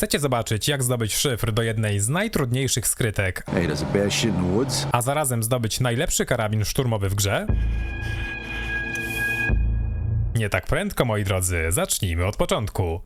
Chcecie zobaczyć, jak zdobyć szyfr do jednej z najtrudniejszych skrytek, a zarazem zdobyć najlepszy karabin szturmowy w grze? Nie tak prędko, moi drodzy. Zacznijmy od początku.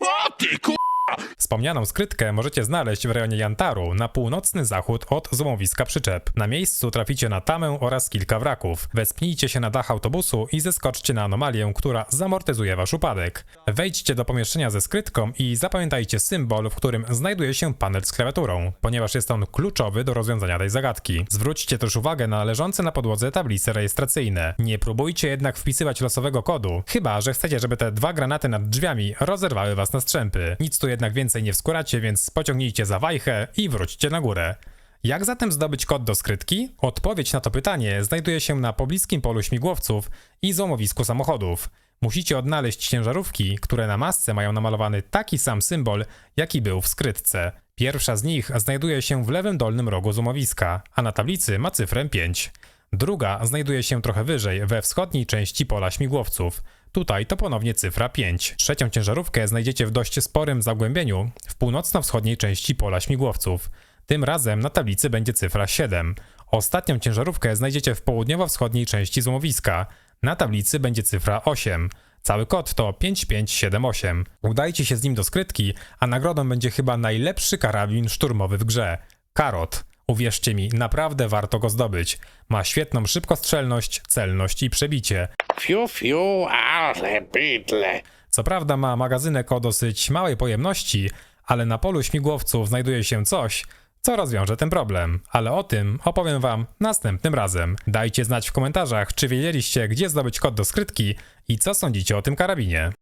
Wspomnianą skrytkę możecie znaleźć w rejonie Jantaru, na północny zachód od złomowiska przyczep. Na miejscu traficie na tamę oraz kilka wraków. Wespnijcie się na dach autobusu i zeskoczcie na anomalię, która zamortyzuje wasz upadek. Wejdźcie do pomieszczenia ze skrytką i zapamiętajcie symbol, w którym znajduje się panel z klawiaturą, ponieważ jest on kluczowy do rozwiązania tej zagadki. Zwróćcie też uwagę na leżące na podłodze tablice rejestracyjne. Nie próbujcie jednak wpisywać losowego kodu, chyba że chcecie, żeby te dwa granaty nad drzwiami rozerwały was na strzępy. Nic tu jednak więcej nie wskóracie, więc pociągnijcie za wajchę i wróćcie na górę. Jak zatem zdobyć kod do skrytki? Odpowiedź na to pytanie znajduje się na pobliskim polu śmigłowców i złomowisku samochodów. Musicie odnaleźć ciężarówki, które na masce mają namalowany taki sam symbol, jaki był w skrytce. Pierwsza z nich znajduje się w lewym dolnym rogu złomowiska, a na tablicy ma cyfrę 5. Druga znajduje się trochę wyżej, we wschodniej części pola śmigłowców. Tutaj to ponownie cyfra 5. Trzecią ciężarówkę znajdziecie w dość sporym zagłębieniu, w północno-wschodniej części pola śmigłowców. Tym razem na tablicy będzie cyfra 7. Ostatnią ciężarówkę znajdziecie w południowo-wschodniej części złomowiska. Na tablicy będzie cyfra 8. Cały kod to 5578. Udajcie się z nim do skrytki, a nagrodą będzie chyba najlepszy karabin szturmowy w grze. Karot. Uwierzcie mi, naprawdę warto go zdobyć. Ma świetną szybkostrzelność, celność i przebicie. Fiu, fiu, ale bydle. Co prawda ma magazynek o dosyć małej pojemności, ale na polu śmigłowców znajduje się coś, co rozwiąże ten problem. Ale o tym opowiem wam następnym razem. Dajcie znać w komentarzach, czy wiedzieliście, gdzie zdobyć kod do skrytki i co sądzicie o tym karabinie.